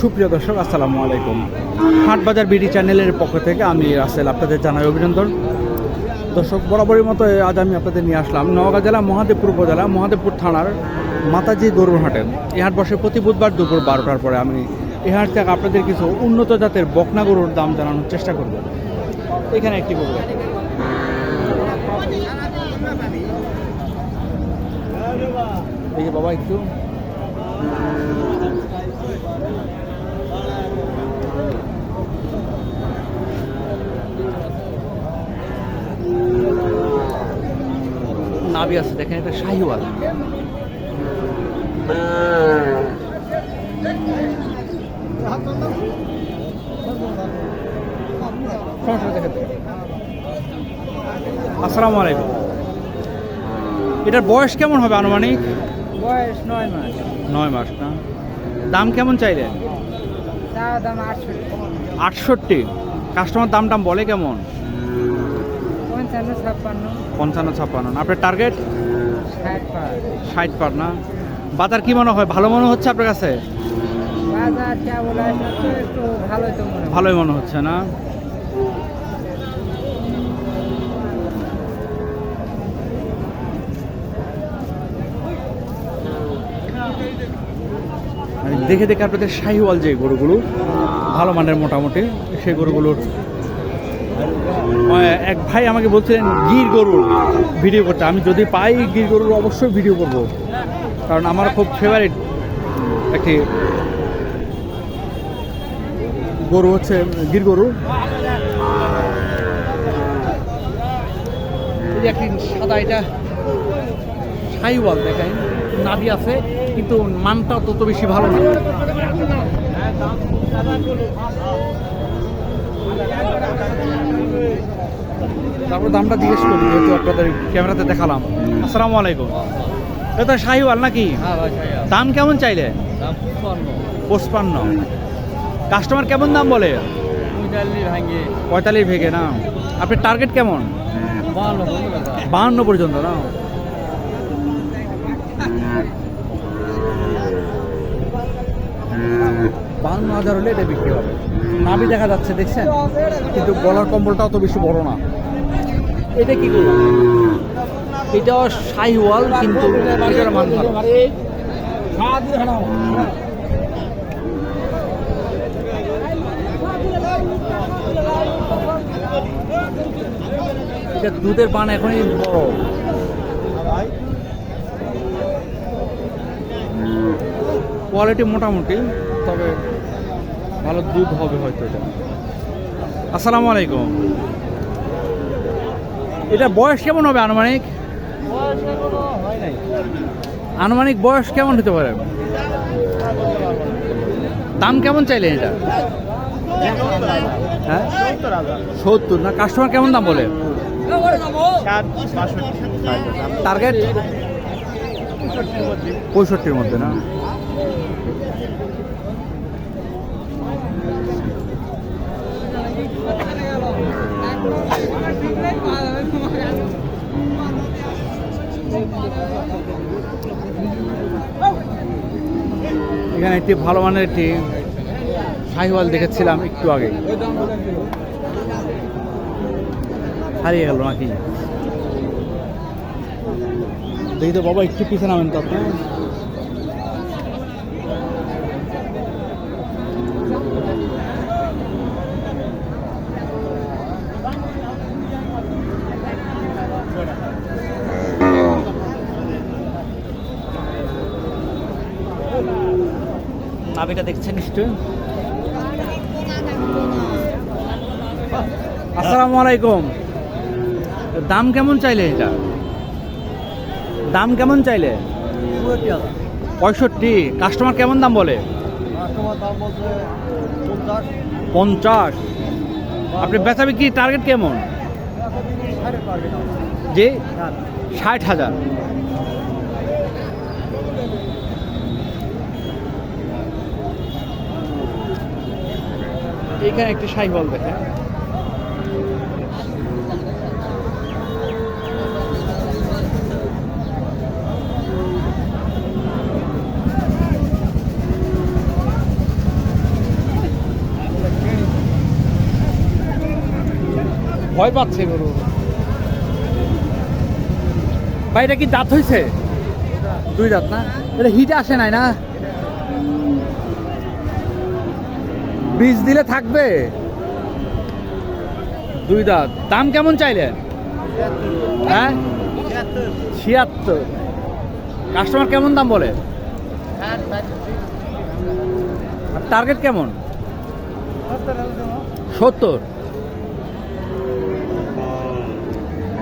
সুপ্রিয় দর্শক, আসসালামু আলাইকুম। হাটবাজার বিডি চ্যানেলের পক্ষ থেকে আমি রাসেল আপনাদের জানাই অভিনন্দন। দর্শক বরাবরের মতো আজ আমি আপনাদের নিয়ে আসলাম নওগাঁ জেলা, মহাদেবপুর উপজেলা, মহাদেবপুর থানার মাতাজি গরুর হাটে। এই হাট বসে প্রতি বুধবার দুপুর বারোটার পরে আমি এই হাট থেকে আপনাদের কিছু উন্নত জাতের বকনা গরুর দাম জানানোর চেষ্টা করব। এখানে একটি গরু বাবা, একটু। নাবি আছে, দেখেন এটা শাহিওয়াল। আসসালামু আলাইকুম। এটার বয়স কেমন হবে আনুমানিক? বয়স নয় মাস। নয় মাস না? দাম কেমন চাইলেন আটষট্টি। কাস্টমার দাম টাম বলে কেমন? পঞ্চান্ন ছাপ্পান্ন। পঞ্চান্ন ছাপ্পান্ন আপনার টার্গেট ষাট পার। না? বাজার কি মনে হয়? ভালো মনে হচ্ছে আপনার কাছে। ভালোই মনে হচ্ছে না? দেখে দেখে আপনাদের শাহিওয়াল যে গরুগুলো, ভালো মানের মোটামুটি, সেই গরুগুলোর এক ভাই আমাকে বলছিলেন, গির গরুর ভিডিও করতে। আমি যদি পাই গির গরুর, অবশ্যই ভিডিও করব। কারণ আমার খুব ফেভারিট একটি গরু হচ্ছে গির গরু। একটি সাদা এটা সাইওয়াল দেখেন নাভি আছে। কিন্তু মানটা তত বেশি ভালো না। তারপর দামটা জিজ্ঞেস করি যেহেতু আপনাদের ক্যামেরাতে দেখালাম। আসসালামু আলাইকুম। এটা শাহিওয়াল নাকি? দাম কেমন চাইলে? পঁচপান্ন। কাস্টমার কেমন দাম বলে? পঁয়তাল্লিশ ভেগে না। আপনার টার্গেট কেমন? বাহান্ন পর্যন্ত না? বাহান্ন হাজার হলে এটা বিক্রি হবে। নাভি দেখা যাচ্ছে, দেখছেন? কিন্তু গলার কম্বলটা অত বেশি বড় না। এটা কি করব? এটাও শাহিওয়াল, কিন্তু এটা দুধের পান এখনই বড়। কোয়ালিটি মোটামুটি, তবে ভালো দুধ হবে হয়তো এটা। আসসালামু আলাইকুম। এটা বয়স কেমন হবে আনুমানিক? আনুমানিক বয়স কেমন হতে পারে? দাম কেমন চাইলেন এটা? হ্যাঁ? সত্তর না কাস্টমার কেমন দাম বলে? টার্গেট পঁয়ষট্টির মধ্যে না? এখানে একটি ভালো মানের একটি শাহিওয়াল দেখেছিলাম একটু আগে। হারিয়ে গেল নাকি? দেখি তো বাবা, একটু পিছনে নামেন তো আপনি। নাবিটা দেখছেন নিশ্চয় আসসালামু আলাইকুম। দাম কেমন চাইলে এটা? দাম কেমন চাইলে? পঁয়ষট্টি। কাস্টমার কেমন দাম বলে? পঞ্চাশ। আপনি বেচা বিক্রি টার্গেট কেমন? জি? ষাট হাজার। এখানে একটি সাইহল দেখে ভয় পাচ্ছে গরু। ভাই, এটা কি দাঁত হয়েছে দুই দাঁত না? এটা হিট আসে নাই না? বীজ দিলে থাকবে? দুই দাঁত। দাম কেমন চাইলে? হ্যাঁ? ছিয়াত্তর। কাস্টমার কেমন দাম বলে? টার্গেট কেমন? সত্তর।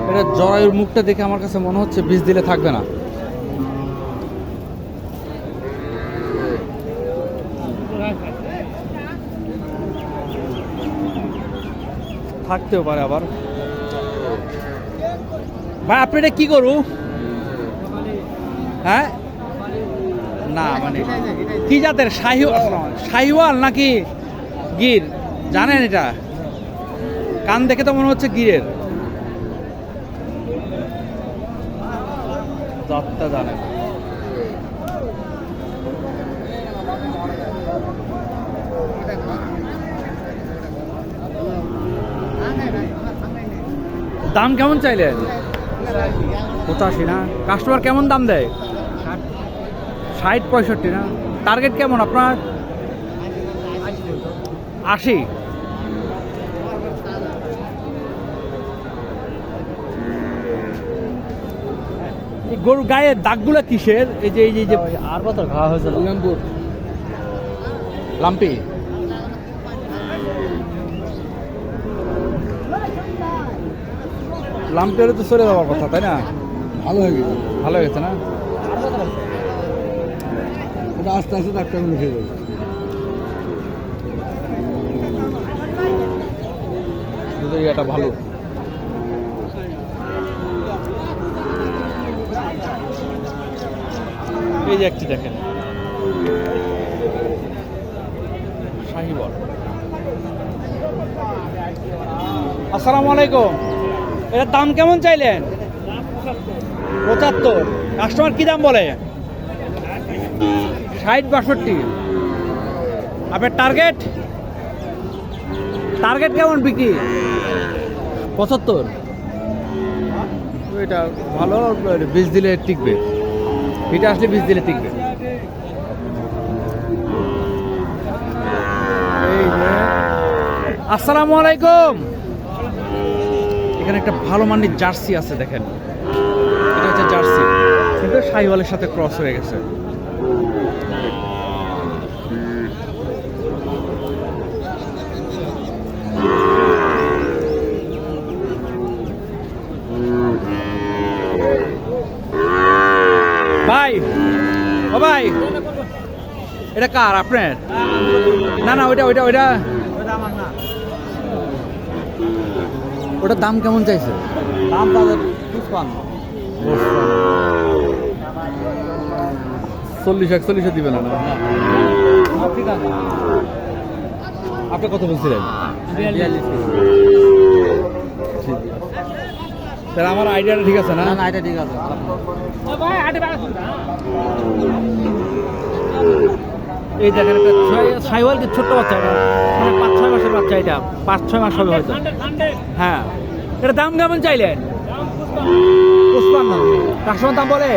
এটা জরায়ুর মুখটা দেখে আমার কাছে মনে হচ্ছে বীজ দিলে থাকবে না। থাকতেও পারে আবার। ভাই, আপনি এটা কি করু হ্যাঁ? না মানে কি জাতের? শাহি শাহিওয়াল নাকি গির? জানেন এটা? কান দেখে তো মনে হচ্ছে গিরের। জাতটা জানেন। দাম কেমন চাইলেন পঁচাশি না? কাস্টমার কেমন দাম দেয়? ষাট, পঁয়ষট্টি না? টার্গেট কেমন আপনার? আশি। গরু গায়ের দাগগুলো কিসের? এই যে, এই যে- আর বছর খাওয়া হয়েছিল। লাম্পি। লাম্পি হলে তো সরে যাওয়ার কথা তাই না? ভালো হয়ে গেছে। ভালো হয়ে গেছে না? এটা আস্তে আস্তে ডাক্তার লিখে দুধের এটা ভালো। এই যে একটি দেখেন। শাহিবল আসসালামু আলাইকুম। এটার দাম কেমন চাইলেন? পঁচাত্তর। কাস্টমার কি দাম বলে? ষাট বাষট্টি। আপনার টার্গেট? টার্গেট কেমন বিক্রি? পঁচাত্তর। এটা ভালো বীজ দিলে টিকবে। এটা আসলে বীজ দিলে টিকবে। আসসালামু আলাইকুম। এখানে একটা ভালো মানের জার্সি আছে দেখেন। এটা হচ্ছে জার্সি। কিন্তু শাহিওয়ালের সাথে ক্রস হয়ে গেছে। ভাই, ও ভাই, এটা কার আপনার? না না, ওইটা ওইটা ওইটা। ওটার দাম কেমন চাইছে? দাম তাদের পুষ্পান চল্লিশ একচল্লিশে দিবে না আছে। আপনি কত বলছিলেন? তাহলে আমার আইডিয়াটা ঠিক আছে না? না না এটা ঠিক আছে। এই দেখেন একটা সাইওয়াল কি ছোট্ট বাচ্চা এটা। মানে পাঁচ ছয় মাসের বাচ্চা এটা। পাঁচ ছয় মাস হবে হয়তো। হ্যাঁ। এটা দাম কেমন চাইলেন? কাস্টমার দাম বলে?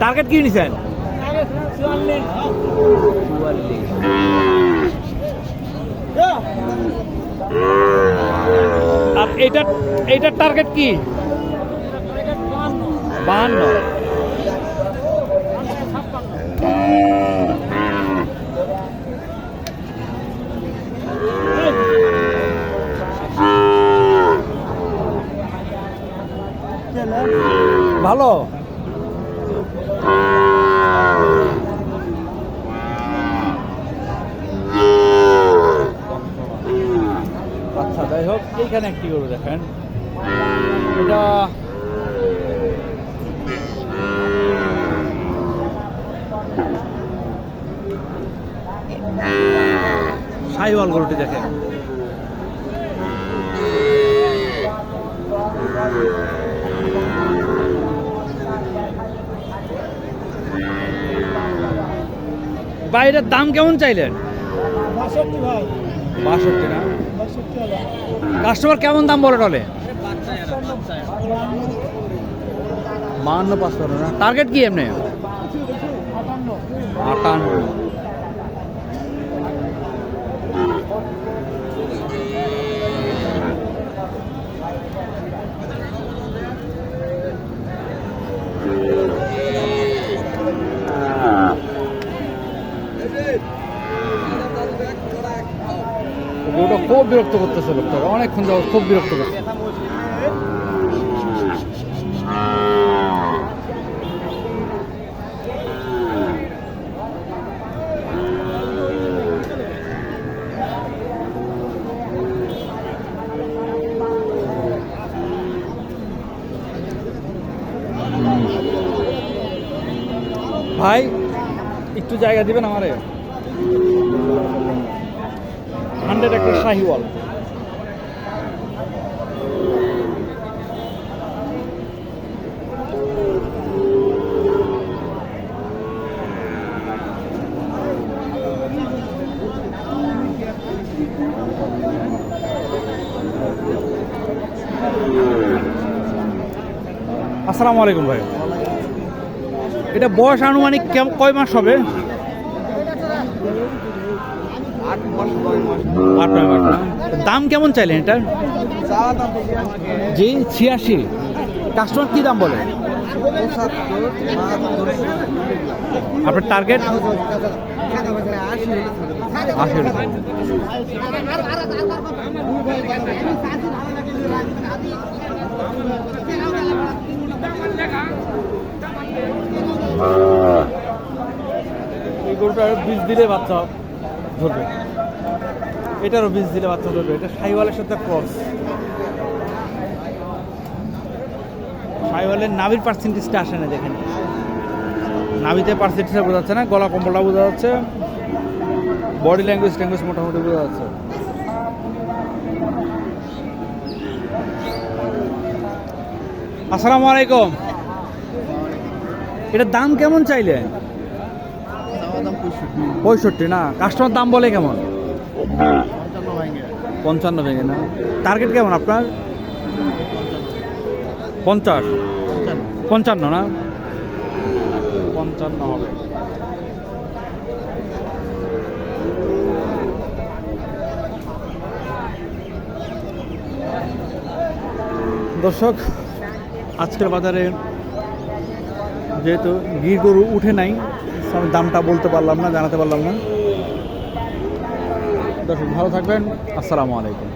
টার্গেট কি নিছেন? আর এটা এটার টার্গেট কি? বাহান্ন। ভালো। আচ্ছা যাই হোক এইখানে একটি গরু দেখেন? এটা সাইওয়াল গরুটি দেখেন। বাইরের দাম কেমন চাইলেন? বাষট্টি না? কাস্টমার কেমন দাম বলে টলে বাহান্ন পাঁচশো না? টার্গেট কি এমনি? খুব বিরক্ত করতেছে লোকটা। অনেকক্ষণ যাব খুব বিরক্ত করছে ভাই একটু জায়গা দিবেন আমারে? হান্ড্রেড একটা শাহিওয়াল। আসসালামু আলাইকুম ভাই। এটা বয়স আনুমানিক কয় মাস হবে? আট নয় মাস? দাম কেমন চাইলেন এটার? জি ছিয়াশি। কাস্টমার কি দাম বলে? আপনার টার্গেট আশি গরুটার বীজ দিলে বাচ্চা ধরবে। এটারও বীজ দিলে বাচ্চা ধরবে। এটা সাইওয়ালের সাথে ক্রস সাইওয়ালের নাভির পার্সেন্টেজটা আসে না দেখেন। নাভিতে পার্সেন্টেজটা বোঝা যাচ্ছে না, গলা কম্বলটা বোঝা যাচ্ছে। বডি ল্যাঙ্গুয়েজ ট্যাঙ্গুয়েজ মোটামুটি বোঝা যাচ্ছে। আসসালামু আলাইকুম। এটার দাম কেমন চাইলে পঁয়ষট্টি না? কাস্টমার দাম বলে কেমন? পঞ্চান্ন ভেঙে না? টার্গেট কেমন আপনার? পঞ্চাশ। পঞ্চান্ন না? পঞ্চান্ন হবে। দর্শক আজকের বাজারে যেহেতু গির গরু উঠে নাই আমি দামটা বলতে পারলাম না জানাতে পারলাম না। দর্শক ভালো থাকবেন। আসসালামু আলাইকুম।